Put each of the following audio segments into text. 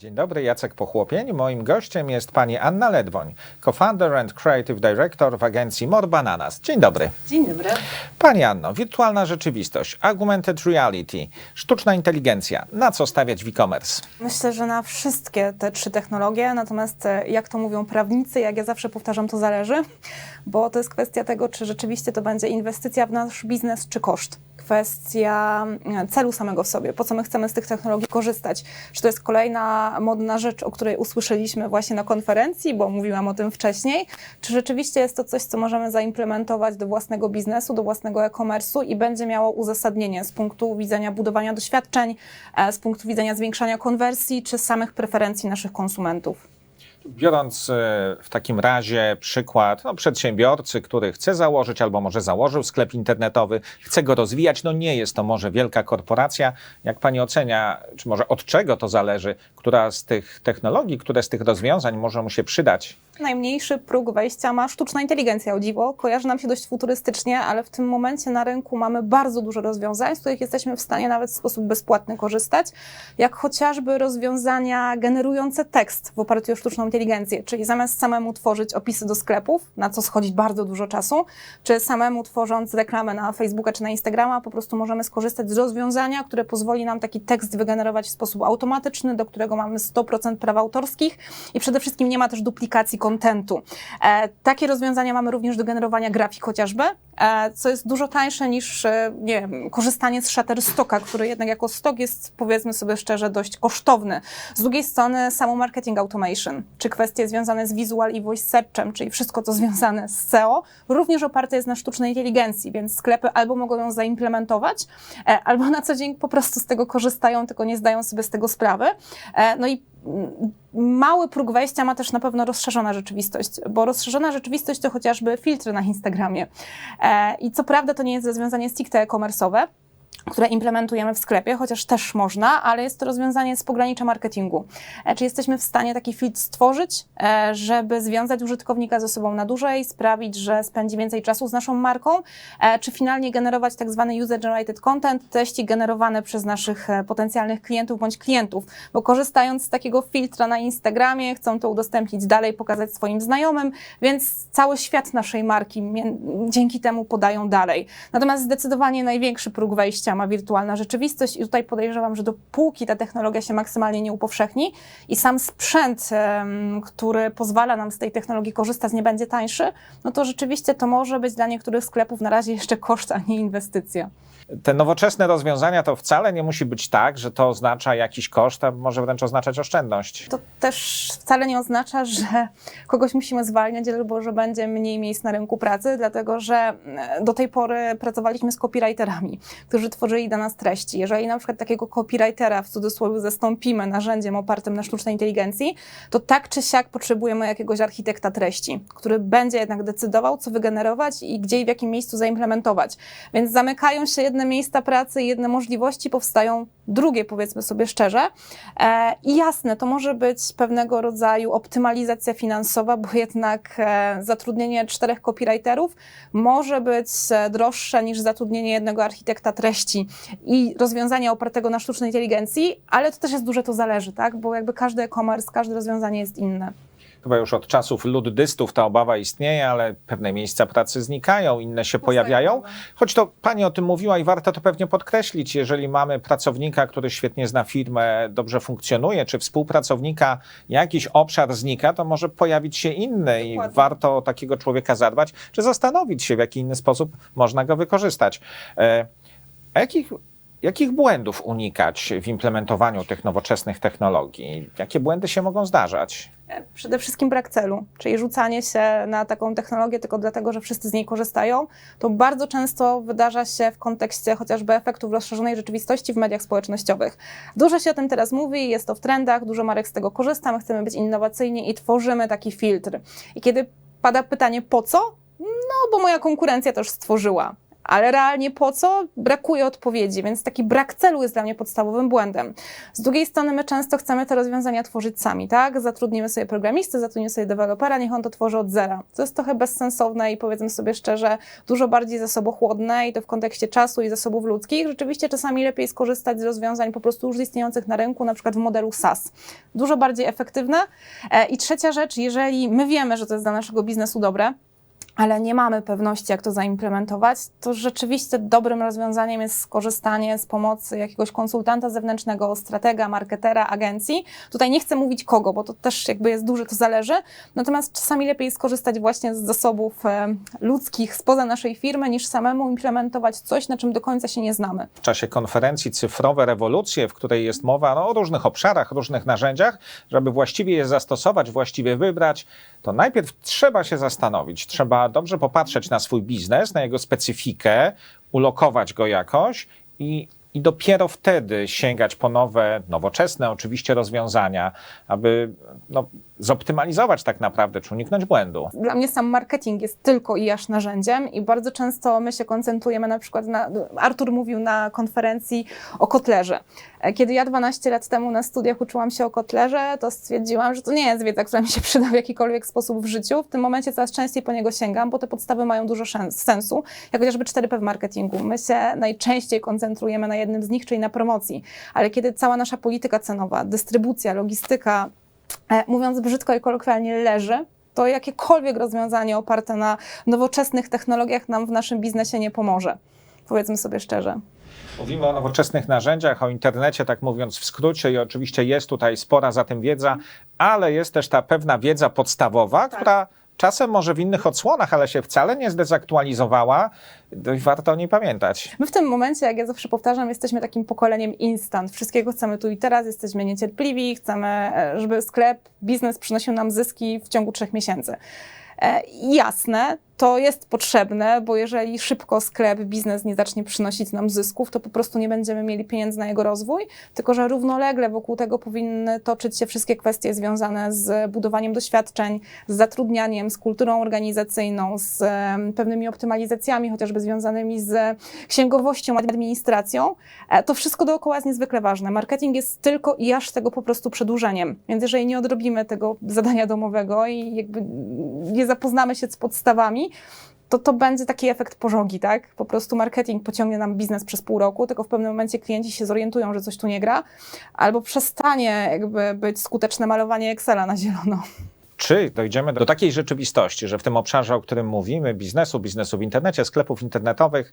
Dzień dobry, Jacek Pochłopień. Moim gościem jest pani Anna Ledwoń, co-founder and creative director w agencji More Bananas. Dzień dobry. Dzień dobry. Pani Anno, wirtualna rzeczywistość, augmented reality, sztuczna inteligencja. Na co stawiać w e-commerce? Myślę, że na wszystkie te trzy technologie, natomiast e, jak to mówią prawnicy, jak ja zawsze powtarzam, to zależy, bo to jest kwestia tego, czy rzeczywiście to będzie inwestycja w nasz biznes, czy koszt. Kwestia e, celu samego w sobie, po co my chcemy z tych technologii korzystać. Czy to jest kolejna modna rzecz, o której usłyszeliśmy właśnie na konferencji, bo mówiłam o tym wcześniej, czy rzeczywiście jest to coś, co możemy zaimplementować do własnego biznesu, do własnego e-commerce'u i będzie miało uzasadnienie z punktu widzenia budowania doświadczeń, e, z punktu widzenia zwiększania konwersji, czy samych preferencji naszych konsumentów. Biorąc e, w takim razie przykład no, przedsiębiorcy, który chce założyć albo może założył sklep internetowy, chce go rozwijać, no nie jest to może wielka korporacja. Jak pani ocenia, czy może od czego to zależy, która z tych technologii, które z tych rozwiązań może mu się przydać? Najmniejszy próg wejścia ma sztuczna inteligencja, o dziwo. Kojarzy nam się dość futurystycznie, ale w tym momencie na rynku mamy bardzo dużo rozwiązań, z których jesteśmy w stanie nawet w sposób bezpłatny korzystać, jak chociażby rozwiązania generujące tekst w oparciu o sztuczną inteligencję, czyli zamiast samemu tworzyć opisy do sklepów, na co schodzi bardzo dużo czasu, czy samemu tworząc reklamę na Facebooka czy na Instagrama, po prostu możemy skorzystać z rozwiązania, które pozwoli nam taki tekst wygenerować w sposób automatyczny, do którego mamy 100% praw autorskich i przede wszystkim nie ma też duplikacji kontentu. E, takie rozwiązania mamy również do generowania grafik chociażby, e, co jest dużo tańsze niż e, nie wiem, korzystanie z Shutterstocka, który jednak jako stok jest, powiedzmy sobie szczerze, dość kosztowny. Z drugiej strony samo marketing automation, czy kwestie związane z visual i voice searchem, czyli wszystko to związane z SEO, również oparte jest na sztucznej inteligencji, więc sklepy albo mogą ją zaimplementować, e, albo na co dzień po prostu z tego korzystają, tylko nie zdają sobie z tego sprawy. E, No i mały próg wejścia ma też na pewno rozszerzona rzeczywistość, bo rozszerzona rzeczywistość to chociażby filtry na Instagramie. E, I co prawda to nie jest rozwiązanie stricte e-commerce'owe, które implementujemy w sklepie, chociaż też można, ale jest to rozwiązanie z pogranicza marketingu. E, Czy jesteśmy w stanie taki filtr stworzyć, e, żeby związać użytkownika ze sobą na dłużej, sprawić, że spędzi więcej czasu z naszą marką, e, czy finalnie generować tak zwany user-generated content, treści generowane przez naszych potencjalnych klientów bądź klientów, bo korzystając z takiego filtra na Instagramie, chcą to udostępnić dalej, pokazać swoim znajomym, więc cały świat naszej marki dzięki temu podają dalej. Natomiast zdecydowanie największy próg wejścia ma wirtualna rzeczywistość i tutaj podejrzewam, że dopóki ta technologia się maksymalnie nie upowszechni i sam sprzęt, który pozwala nam z tej technologii korzystać, nie będzie tańszy, no to rzeczywiście to może być dla niektórych sklepów na razie jeszcze koszt, a nie inwestycja. Te nowoczesne rozwiązania to wcale nie musi być tak, że to oznacza jakiś koszt, a może wręcz oznaczać oszczędność. To też wcale nie oznacza, że kogoś musimy zwalniać albo że będzie mniej miejsc na rynku pracy, dlatego że e, do tej pory pracowaliśmy z copywriterami, którzy tworzyli dla nas treści. Jeżeli na przykład takiego copywritera w cudzysłowie zastąpimy narzędziem opartym na sztucznej inteligencji, to tak czy siak potrzebujemy jakiegoś architekta treści, który będzie jednak decydował, co wygenerować i gdzie i w jakim miejscu zaimplementować. Więc zamykają się jedne miejsca pracy jedne możliwości, powstają drugie, powiedzmy sobie szczerze. E, I jasne, to może być pewnego rodzaju optymalizacja finansowa, bo jednak e, zatrudnienie czterech copywriterów może być e, droższe niż zatrudnienie jednego architekta treści i rozwiązania opartego na sztucznej inteligencji, ale to też jest duże, to zależy, tak? Bo jakby każdy e-commerce, każde rozwiązanie jest inne. Chyba już od czasów luddystów ta obawa istnieje, ale pewne miejsca pracy znikają, inne się pojawiają. Choć to pani o tym mówiła i warto to pewnie podkreślić, jeżeli mamy pracownika, który świetnie zna firmę, dobrze funkcjonuje, czy współpracownika, jakiś obszar znika, to może pojawić się inny i Dokładnie. warto takiego człowieka zadbać, czy zastanowić się, w jaki inny sposób można go wykorzystać. A jakich, jakich błędów unikać w implementowaniu tych nowoczesnych technologii? Jakie błędy się mogą zdarzać? E, Przede wszystkim brak celu, czyli rzucanie się na taką technologię tylko dlatego, że wszyscy z niej korzystają. To bardzo często wydarza się w kontekście chociażby efektów rozszerzonej rzeczywistości w mediach społecznościowych. Dużo się o tym teraz mówi, jest to w trendach, dużo marek z tego korzysta, my chcemy być innowacyjni i tworzymy taki filtr. I kiedy pada pytanie po co? No, bo moja konkurencja też stworzyła. Ale realnie po co? Brakuje odpowiedzi, więc taki brak celu jest dla mnie podstawowym błędem. Z drugiej strony my często chcemy te rozwiązania tworzyć sami, tak? Zatrudnimy sobie programisty, zatrudnimy sobie dewelopera, niech on to tworzy od zera. To jest trochę bezsensowne i powiedzmy sobie szczerze, dużo bardziej zasobochłodne i to w kontekście czasu i zasobów ludzkich. Rzeczywiście czasami lepiej skorzystać z rozwiązań po prostu już istniejących na rynku, na przykład w modelu SaaS. Dużo bardziej efektywne. E, I trzecia rzecz, jeżeli my wiemy, że to jest dla naszego biznesu dobre, ale nie mamy pewności, jak to zaimplementować, to rzeczywiście dobrym rozwiązaniem jest skorzystanie z pomocy jakiegoś konsultanta zewnętrznego, stratega, marketera, agencji. Tutaj nie chcę mówić kogo, bo to też jakby jest duże, to zależy. Natomiast czasami lepiej skorzystać właśnie z zasobów e, ludzkich spoza naszej firmy, niż samemu implementować coś, na czym do końca się nie znamy. w czasie konferencji Cyfrowe Rewolucje, w której jest mowa no, o różnych obszarach, różnych narzędziach, żeby właściwie je zastosować, właściwie wybrać, to najpierw trzeba się zastanowić, trzeba dobrze popatrzeć na swój biznes, na jego specyfikę, ulokować go jakoś i, i dopiero wtedy sięgać po nowe, nowoczesne oczywiście rozwiązania, aby no, zoptymalizować tak naprawdę, czy uniknąć błędu. Dla mnie sam marketing jest tylko i aż narzędziem i bardzo często my się koncentrujemy na przykład na, Artur mówił na konferencji o kotlerze. E, Kiedy ja 12 lat temu na studiach uczyłam się o kotlerze, to stwierdziłam, że to nie jest wiedza, która mi się przyda w jakikolwiek sposób w życiu. W tym momencie coraz częściej po niego sięgam, bo te podstawy mają dużo sensu, jak chociażby 4P w marketingu. My się najczęściej koncentrujemy na jednym z nich, czyli na promocji, ale kiedy cała nasza polityka cenowa, dystrybucja, logistyka, mówiąc brzydko i kolokwialnie, leży, to jakiekolwiek rozwiązanie oparte na nowoczesnych technologiach nam w naszym biznesie nie pomoże. Powiedzmy sobie szczerze. Mówimy o nowoczesnych narzędziach, o internecie, tak mówiąc w skrócie, i oczywiście jest tutaj spora za tym wiedza, ale jest też ta pewna wiedza podstawowa, która czasem może w innych odsłonach, ale się wcale nie zdezaktualizowała. Warto o niej pamiętać. My w tym momencie, jak ja zawsze powtarzam, jesteśmy takim pokoleniem instant. Wszystkiego chcemy tu i teraz, jesteśmy niecierpliwi, chcemy, e, żeby sklep, biznes przynosił nam zyski w ciągu trzech miesięcy. E, Jasne, to jest potrzebne, bo jeżeli szybko sklep, biznes nie zacznie przynosić nam zysków, to po prostu nie będziemy mieli pieniędzy na jego rozwój, tylko że równolegle wokół tego powinny toczyć się wszystkie kwestie związane z budowaniem doświadczeń, z zatrudnianiem, z kulturą organizacyjną, z pewnymi optymalizacjami, chociażby związanymi z księgowością, administracją. E, To wszystko dookoła jest niezwykle ważne. Marketing jest tylko i aż tego po prostu przedłużeniem. Więc jeżeli nie odrobimy tego zadania domowego i jakby nie zapoznamy się z podstawami, to to będzie taki efekt pożogi, tak? Po prostu marketing pociągnie nam biznes przez pół roku, tylko w pewnym momencie klienci się zorientują, że coś tu nie gra, albo przestanie jakby być skuteczne malowanie Excela na zielono. Czy dojdziemy do takiej rzeczywistości, że w tym obszarze, o którym mówimy, biznesu, biznesu w internecie, sklepów internetowych,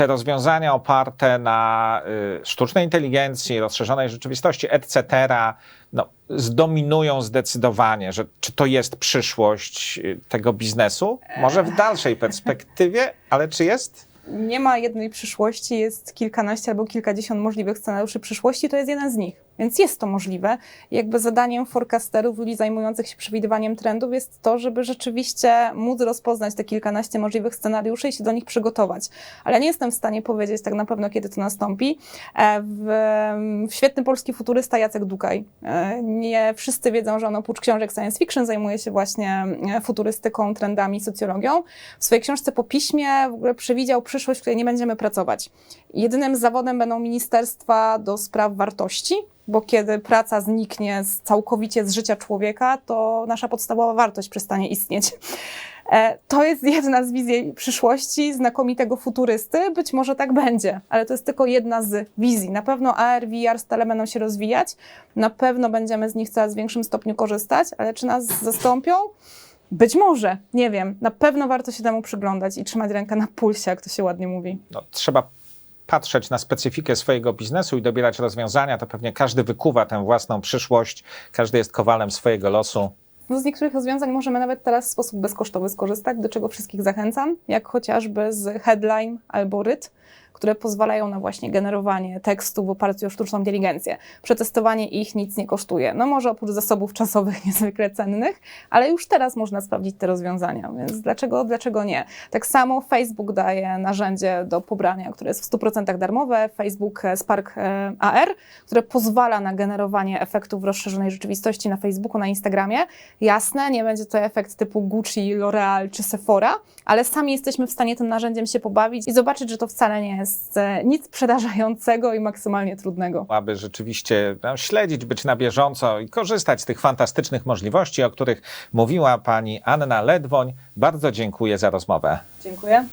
te rozwiązania oparte na y, sztucznej inteligencji, rozszerzonej rzeczywistości, etc., no, zdominują zdecydowanie, że czy to jest przyszłość y, tego biznesu? Może w dalszej perspektywie, ale czy jest? Nie ma jednej przyszłości, jest kilkanaście albo kilkadziesiąt możliwych scenariuszy przyszłości, to jest jeden z nich. Więc jest to możliwe. Jakby zadaniem forecasterów, ludzi zajmujących się przewidywaniem trendów jest to, żeby rzeczywiście móc rozpoznać te kilkanaście możliwych scenariuszy i się do nich przygotować. Ale nie jestem w stanie powiedzieć tak na pewno, kiedy to nastąpi. E, W, w świetny polski futurysta Jacek Dukaj. E, Nie wszyscy wiedzą, że on oprócz książek science fiction zajmuje się właśnie e, futurystyką, trendami, socjologią. W swojej książce po piśmie w ogóle przewidział przyszłość, w której nie będziemy pracować. Jedynym zawodem będą ministerstwa do spraw wartości, bo kiedy praca zniknie z, całkowicie z życia człowieka, to nasza podstawowa wartość przestanie istnieć. E, To jest jedna z wizji przyszłości znakomitego futurysty. Być może tak będzie, ale to jest tylko jedna z wizji. Na pewno AR, VR stale będą się rozwijać, na pewno będziemy z nich w coraz większym stopniu korzystać, ale czy nas zastąpią? Być może, nie wiem. Na pewno warto się temu przyglądać i trzymać rękę na pulsie, jak to się ładnie mówi. No, trzeba patrzeć na specyfikę swojego biznesu i dobierać rozwiązania, to pewnie każdy wykuwa tę własną przyszłość, każdy jest kowalem swojego losu. No z niektórych rozwiązań możemy nawet teraz w sposób bezkosztowy skorzystać, do czego wszystkich zachęcam, jak chociażby z Headline albo Ryt, które pozwalają na właśnie generowanie tekstu w oparciu o sztuczną inteligencję. Przetestowanie ich nic nie kosztuje. No może oprócz zasobów czasowych niezwykle cennych, ale już teraz można sprawdzić te rozwiązania, więc dlaczego, dlaczego nie? Tak samo Facebook daje narzędzie do pobrania, które jest w 100% darmowe, Facebook Spark e, AR, które pozwala na generowanie efektów rozszerzonej rzeczywistości na Facebooku, na Instagramie. Jasne, nie będzie to efekt typu Gucci, L'Oreal czy Sephora, ale sami jesteśmy w stanie tym narzędziem się pobawić i zobaczyć, że to wcale nie jest e, nic przedażającego i maksymalnie trudnego. aby rzeczywiście no, śledzić, być na bieżąco i korzystać z tych fantastycznych możliwości, o których mówiła pani Anna Ledwoń. Bardzo dziękuję za rozmowę. Dziękuję.